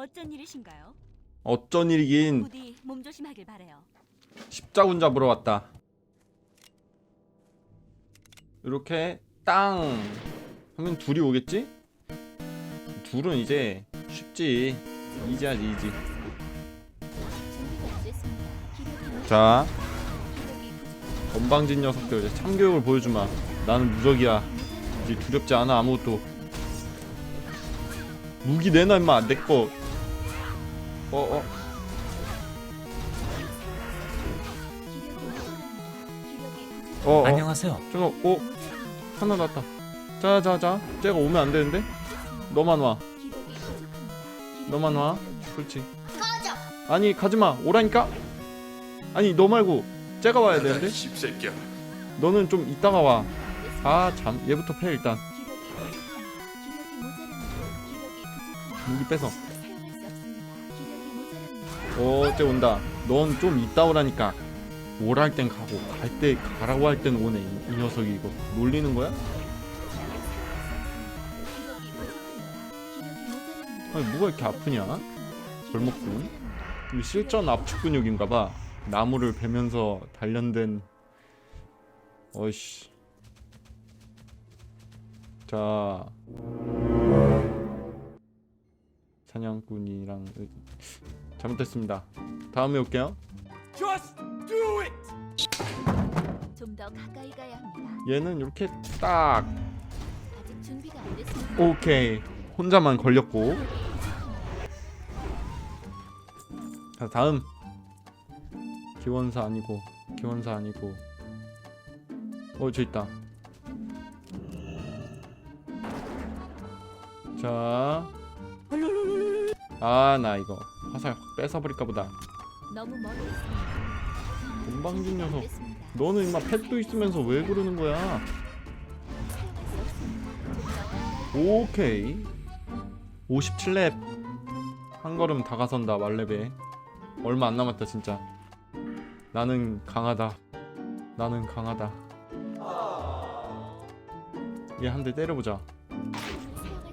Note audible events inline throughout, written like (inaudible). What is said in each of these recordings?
어쩐 일이신가요? 어쩐 일이긴 부디 몸 조심하길 바래요. 십자군 잡으러 왔다. 이렇게 땅 하면 둘이 오겠지? 둘은 이제 쉽지. 이지하지 이지. 자. 건방진 녀석들 이제 참교육을 보여주마. 나는 무적이야. 이제 두렵지 않아 아무것도. 무기 내놔 임마 내 거. 어 어. 어, 어. 안녕하세요. 저거 어 하나 났다. 자 자 자, 쟤가 오면 안 되는데? 너만 와. 너만 와. 그렇지. 아니 가지마 오라니까. 아니 너 말고 쟤가 와야 되는데. 십새끼야. 너는 좀 이따가 와. 아 참 얘부터 패 일단. 부족합니다. 무기 뺏어. 어, 쟤 온다. 넌 좀 이따 오라니까. 오랄 땐 가고 갈 때 가라고 할 땐 오네. 이, 이 녀석이 이거 놀리는 거야? 아니 뭐가 이렇게 아프냐? 골목근. 실전 압축 근육인가봐. 나무를 베면서 단련된. 어이씨. 자. 사냥꾼이랑 잘못됐습니다. 다음에 올게요. 좀더 가까이 가야 합니다. 얘는 이렇게 딱. 아직 준비가 안 됐습니다. 오케이. 혼자만 걸렸고. 자 다음. 기원사 아니고 기원사 아니고. 어 저 있다. 자 아 나 이거 화살 확 뺏어버릴까 보다 너무 멀리 있습니다. 건방진 녀석. 너는 임마 펫도 있으면서 왜 그러는 거야 사용할 수 없습니다. 좀더 가까이 오케이 57렙 한 걸음 다가선다 말렙에 얼마 안 남았다 진짜 나는 강하다 나는 강하다 얘 한 대 때려보자 사용할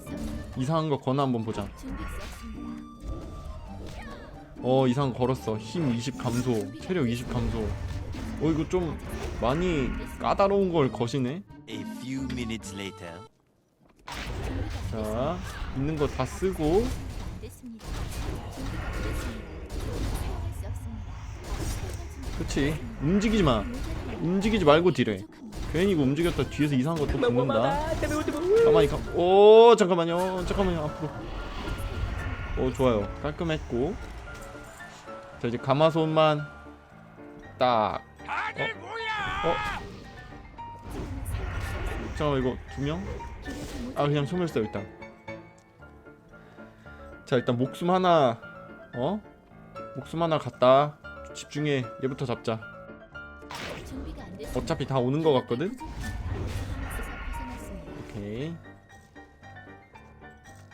수 없습니다. 이상한 거 거나 한번 보자 준비할 수 없습니다. 어 이상한 거 걸었어 힘 20 감소 체력 20 감소 어 이거 좀 많이 까다로운 걸 거시네 A few minutes later. 자 있는 거 다 쓰고 됐습니다. 그치 움직이지 마. 움직이지 말고 딜해. 괜히 이거 움직였다 뒤에서 이상한 거또 붙는다. 가만히 가. 오 잠깐만요. 잠깐만요 앞으로. 오 좋아요. 깔끔했고. 자 이제 가마손만 딱. 어? 어? 잠깐만 이거 두 명? 아 그냥 소멸 써 일단. 자 일단 목숨 하나. 어? 목숨 하나 갔다. 집중해. 얘부터 잡자. 어차피 다 오는 거 같거든. 오케이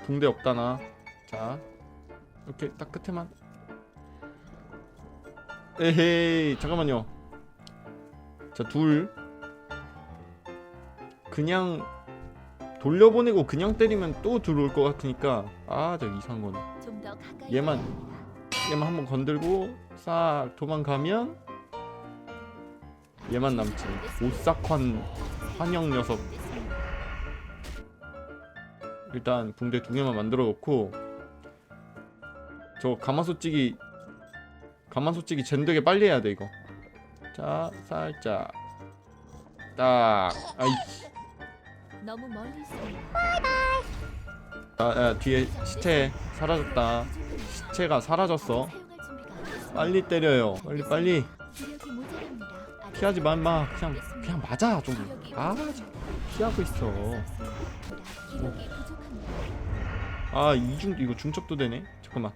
붕대 없다 나자 이렇게 딱 끝에만 에헤이 잠깐만요. 자 둘. 그냥 돌려보내고 그냥 때리면 또 들어올 것 같으니까. 아 저 이상한 거네 얘만. 얘만 한번 건들고 싹 도망가면 얘만 남지. 오싹한 환영 녀석. 일단 붕대 두 개만 만들어 놓고 저 가마솥찌기 가마솥찌기 젠되게 빨리 해야 돼 이거 자 살짝 딱 아이씨 너무 멀리 있습니다. 아, 아 뒤에 시체 사라졌다. 시체가 사라졌어 사용할 준비가 안 됐습니다. 빨리 때려요 빨리 빨리 기력이 모자랍니다. 아직 피하지 마 임마 준비가 그냥. 그냥 맞아 좀아. 피하고 있어 기력이 부족합니다. 아 이중 이거 중첩도 되네 잠깐만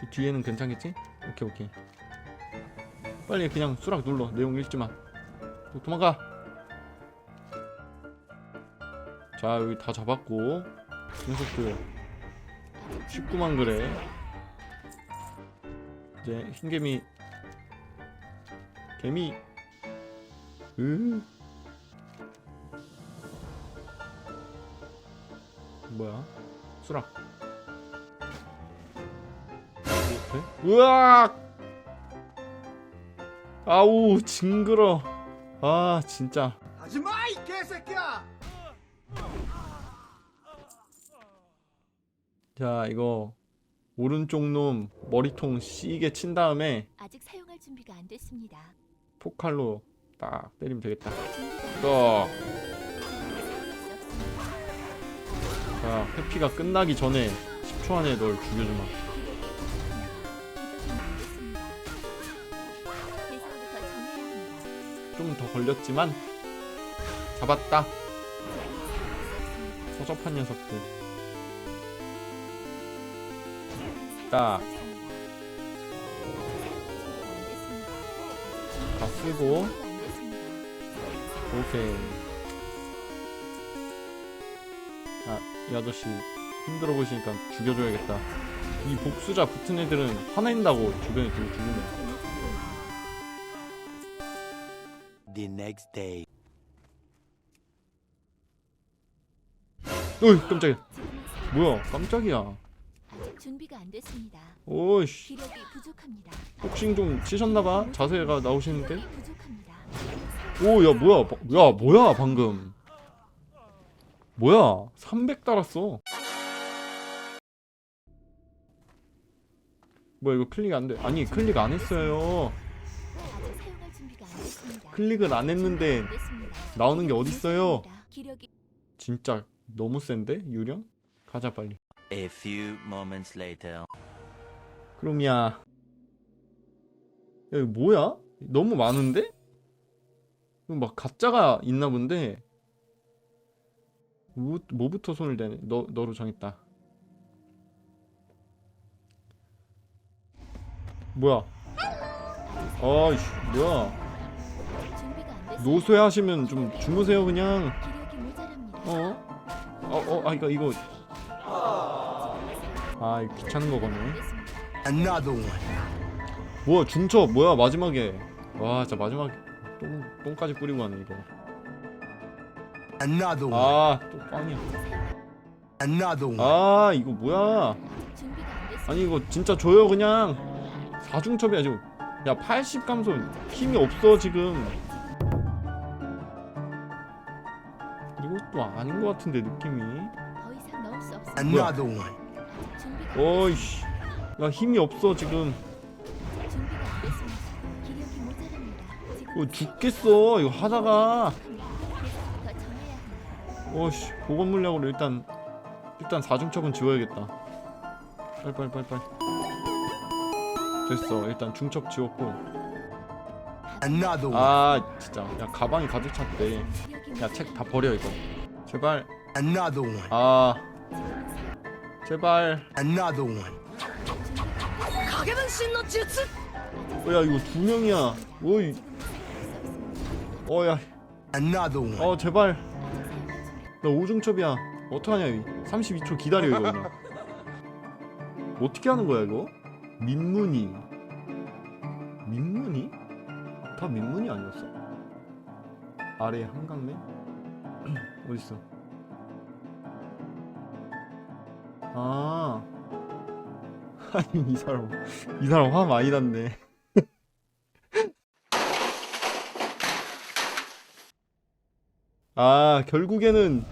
저 뒤에는 괜찮겠지? 오케이 오케이. 빨리 그냥 수락 눌러. 내용 읽지마. 도망가. 자 여기 다 잡았고. 녀석들 19만 그래. 이제 흰개미. 개미. 으. 뭐야? 수락 같아 으악 아우 징그러 아 진짜 하지마 이 개새끼야! 자 이거 오른쪽 놈 머리통 씨게 친 다음에 아직 사용할 준비가 안 됐습니다. 포칼로 딱 때리면 되겠다 또. 자, 회피가 끝나기 전에 10초 안에 널 죽여주마. 좀 더 걸렸지만 잡았다. 서접한 녀석들. 딱. 다 쓰고 오케이. 아, 이 아저씨 힘들어 보이시니까 죽여줘야겠다. 이 복수자 붙은 애들은 화낸다고 주변에 두고 죽이네. The next day. 어이 깜짝이야. 뭐야 깜짝이야. 준비가 안 됐습니다. 오이씨. 기력이 부족합니다. 복싱 좀 치셨나봐 자세가 나오시는데 기력이 부족합니다. 오 야 뭐야 바- 야 뭐야 방금 뭐야 300 달았어 뭐야 이거 클릭 안 돼 아니 클릭 안 했어요 클릭을 안 했는데. 나오는 게 어딨어요? 진짜 너무 센데? 유령? 가자 빨리. A few moments later. 그럼이야. 야 이거 뭐야? 너무 많은데? 이거 막 가짜가 있나 본데? 뭐, 뭐부터 손을 대네? 너, 너로 정했다. 뭐야? 아이씨 뭐야. 노쇠 하시면 좀 주무세요 그냥. 어? 어, 어, 아, 이거, 이거. 아, 이거 귀찮은 one. 뭐야, 중첩, 뭐야, 마지막에. 와, 진짜 마지막에. 똥, 똥까지 뿌리고 가네, 이거. Another one. 아, 또 빵이야. Another one. 아, 이거 뭐야. 아니, 이거 진짜 줘요, 그냥. 사중첩이야, 지금. 야, 80 감소 힘이 없어, 지금. 이것도 아닌 것 같은데, 느낌이. 더 이상 넣을 수 없습니다. Another one. 준비가 어이씨. 야, 힘이 없어, 지금. 됐습니다. 준비가 안 됐습니다. 기력이 모자랍니다. 지금 어, 죽겠어, 이거 하다가. 대상부터 정해야 합니다. 어씨 보건 물약으로 일단 일단 사중첩은 지워야겠다 빨빨 빨빨 됐어 일단 중첩 지웠고 Another one. 아 진짜 야 가방이 가득 찼대 기력이 야 책 다 버려 이거 제발. Another one. 아 제발. Another one. 어야 이거 두 명이야. 오이. 어야. Another one. 어 제발. 나 오중첩이야. 어떡하냐 이. 32초 기다려 이거 그냥. 어떻게 하는 거야 이거? 민문이. 민문이? 다 민문이 아니었어? 아래 한강맨 (clears throat) 어딨어? 아. (laughs) 아니 이 사람 이 사람 화 많이 났네. (laughs) 아 결국에는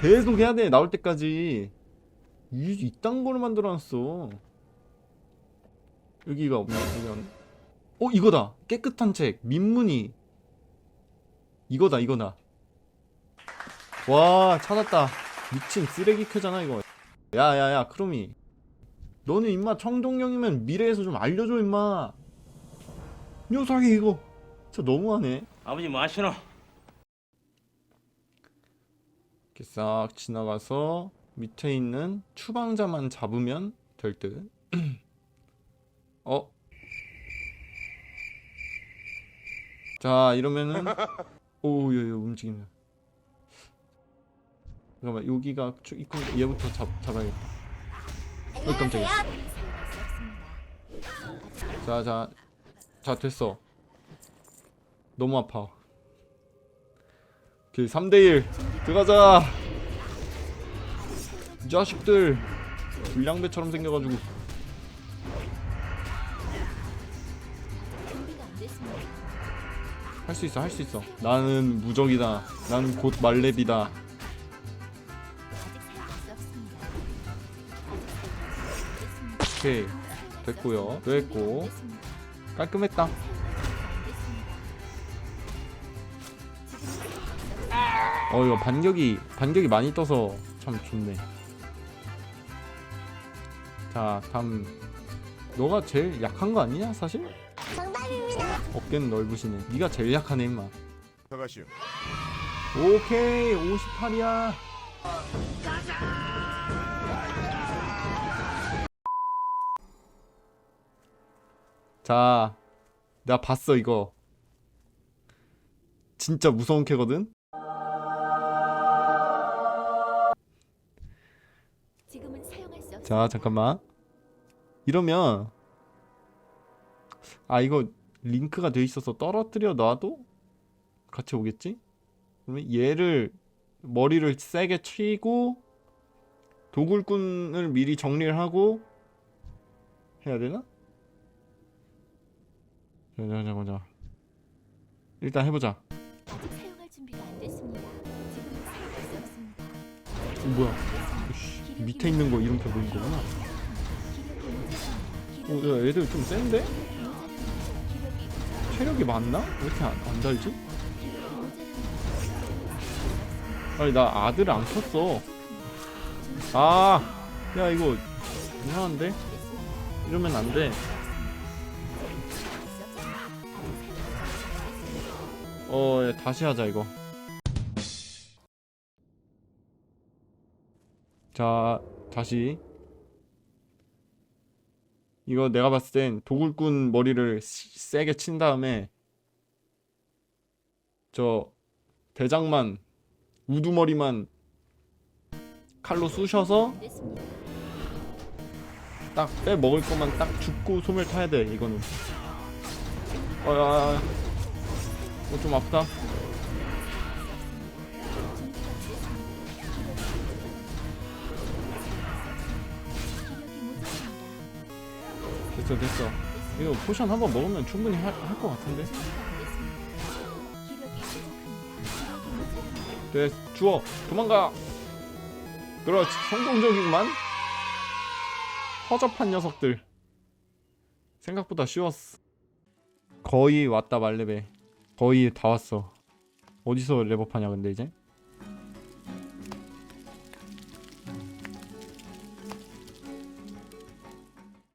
계속 해야 돼 나올 때까지. 이 이딴 거를 만들어놨어. 여기가 여기 없네 어 이거다. 깨끗한 책. 민문이. 이거다 이거다 와 찾았다 미친 쓰레기 캐잖아 이거 야야야 크롬이 너는 임마 청동령이면 미래에서 좀 알려줘 임마 녀석이 이거 진짜 너무하네 아버지 뭐 하시노? 이렇게 싹 지나가서 밑에 있는 추방자만 잡으면 될 듯. (clears throat) 어? 자 이러면은 (laughs) 오, 여, 여 움직이네. 잠깐만 여기가 쭉 있고 얘부터 잡 잡아야겠다. 어 깜짝이야. 자자자 자, 자, 됐어. 너무 아파. 길 3대1 들어가자. 자식들 불량배처럼 생겨가지고. 할 수 있어 할 수 있어. 나는 무적이다. 나는 곧 말렙이다. 오케이. 됐고요. 됐고. 깔끔했다. 어 이거 반격이 반격이 많이 떠서 참 좋네. 자 다음. 너가 제일 약한 거 아니냐 사실? 정답입니다. 어깨는 넓으시네. 네가 제일 약하네 임마. 들어가시오. 오케이. 58이야. 자 내가 봤어 이거 진짜 무서운 캐거든. 자 잠깐만 이러면 아 이거 링크가 돼 있어서 떨어뜨려 놔도 같이 오겠지? 그러면 얘를 머리를 세게 치고 도굴꾼을 미리 정리를 하고 해야 되나? 자, 자, 자, 자. 일단 해보자. 아직 사용할 준비가 안 됐습니다. 지금은 사용할 수 없습니다. 어, 뭐야? 씨, 밑에 있는 거 이름표 보인 거구나. 기력이 모자랍니다. 어, 야, 애들 좀 센데? 기력이 모자랍니다. 기력이 체력이 많나? 왜 이렇게 안, 안 달지? 기력이 모자랍니다. 아니 나 아들을 안 켰어 아야 이거 이상한데? 이러면 안돼 어 야, 다시 하자 이거. 자 다시. 이거 내가 봤을 땐 도굴꾼 머리를 시- 세게 친 다음에 저 대장만 우두머리만 칼로 쑤셔서. 딱 빼 먹을 것만 딱 죽고 소멸 타야 돼 이거는. 어야 어좀 아프다. 됐어 됐어. 이거 포션 한 번 먹으면 충분히 할 것 같은데? 돼 주워. 도망가. 그렇지. 성공적이구만 허접한 녀석들. 생각보다 쉬웠어. 거의 왔다 말레베 거의 다 왔어. 어디서 레버파냐 근데 이제